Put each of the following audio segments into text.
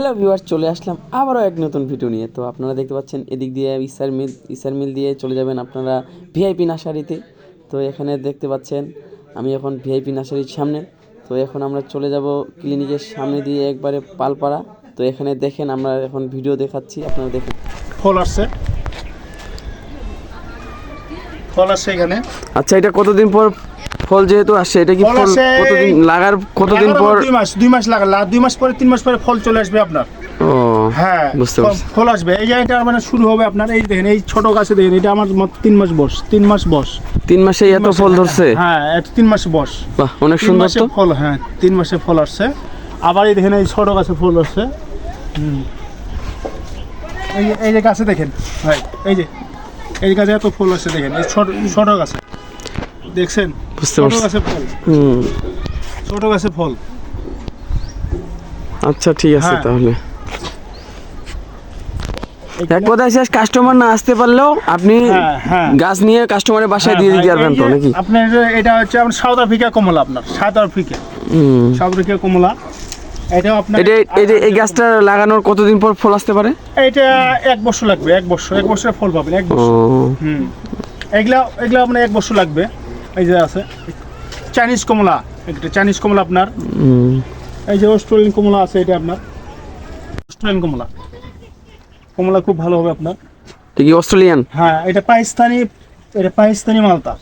Hello viewers চলে আসলাম আবারও এক নতুন ভিডিও নিয়ে। তো আপনারা দেখতে পাচ্ছেন এদিক দিয়ে ইসার মিল ইসার মিল দিয়ে চলে যাবেন আপনারা ভিআইপি নার্সারিতে। তো এখানে দেখতে পাচ্ছেন আমি এখন ভিআইপি নার্সারির সামনে। তো এখন আমরা চলে যাব ক্লিনিকের সামনে দিয়ে একবারে পালপাড়া। তো এখানে দেখেন আমরা এখন ভিডিও দেখাচ্ছি আপনারা দেখেন। ফল আসছে ফল আসছে এখানে। আচ্ছা এটা কতদিন পর ফল যেহেতু আসছে এটা কি ফল কতদিন লাগার কতদিন পর? দুই মাস দুই মাস আর দুই মাস পরে তিন মাস পরে ফল চলে আসবে আপনার। ও হ্যাঁ বুঝতে পারছি। ফল আসবে। এই যে এটা মানে শুরু হবে আপনার এই দেখেন এই ছোট গাছে দেখেন এটা আমার মত তিন মাস বস তিন মাস বস তিন মাসে এত ফল ধরছে? হ্যাঁ তিন মাস বস বাহ অনেক সুন্দর তো। ফল হ্যাঁ তিন মাসে ফল আসছে। আবার এই দেখেন এই ছোট গাছে ফুল আসছে। এই যে এই যে গাছে দেখেন ভাই এই যে এই গাছে এত ফুল আসছে দেখেন এই ছোট ছোট গাছে। দেখছেন? বুঝতে পারছি। হুম। ছোট গাছে ফল। আচ্ছা ঠিক আছে হ্যাঁ। তাহলে। এক কথায় শেষ কাস্টমার না আসতে পারলেও আপনি হ্যাঁ, হ্যাঁ। গাছ নিয়ে কাস্টমারের বাসায় দিয়ে দিতে পারবেন তো নাকি? আপনার এটা হচ্ছে আপনার সাউথ আফ্রিকা কমলা আপনার সাউথ আফ্রিকা। সাউথ আফ্রিকা কমলা। এটাও আপনার এটা এই গাছটা লাগানোর কতদিন পর ফল আসতে পারে? এটা এক বছর লাগবে এক বছর এক বছরে ফল পাবেন এক বছর। হুম। এগুলা এগুলা আপনার এক বছর লাগবে। এই যে আছে। চাইনিজ কমলা একটা চাইনিজ কমলা আপনার। এই যে অস্ট্রেলিয়ান কমলা আছে এটা আপনার। অস্ট্রেলিয়ান কমলা। কমলা খুব ভালো হবে আপনার। এটা কি অস্ট্রেলিয়ান হ্যাঁ এটা পাকিস্তানি এটা পাকিস্তানি মালতা।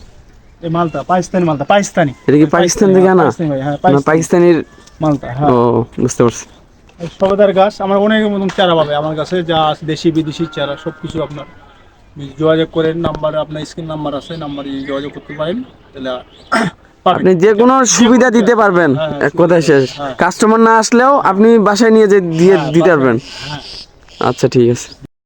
এই মালতা পাকিস্তানি মালতা পাকিস্তানি। এটা কি পাকিস্তান থেকে আনা? হ্যাঁ পাকিস্তানির? মালতা হ্যাঁ। ও বুঝতে পারছি। সবেদার গাছ আমার অনেক মতন চারা পাবে। আমার কাছে যা আছে দেশি বিদেশি চারা সব কিছু আপনার। যোগাযোগ করেন নাম্বার আপনার স্ক্রিন নাম্বার আছে নাম্বারে যোগাযোগ করতে পারেন তাহলে আপনি যে কোনো সুবিধা দিতে পারবেন হ্যাঁ, হ্যাঁ, এক কথায় শেষ। হ্যাঁ। কাস্টমার না আসলেও আপনি বাসায় নিয়ে যে দিয়ে হ্যাঁ, দিতে পারবেন। হ্যাঁ। আচ্ছা ঠিক আছে।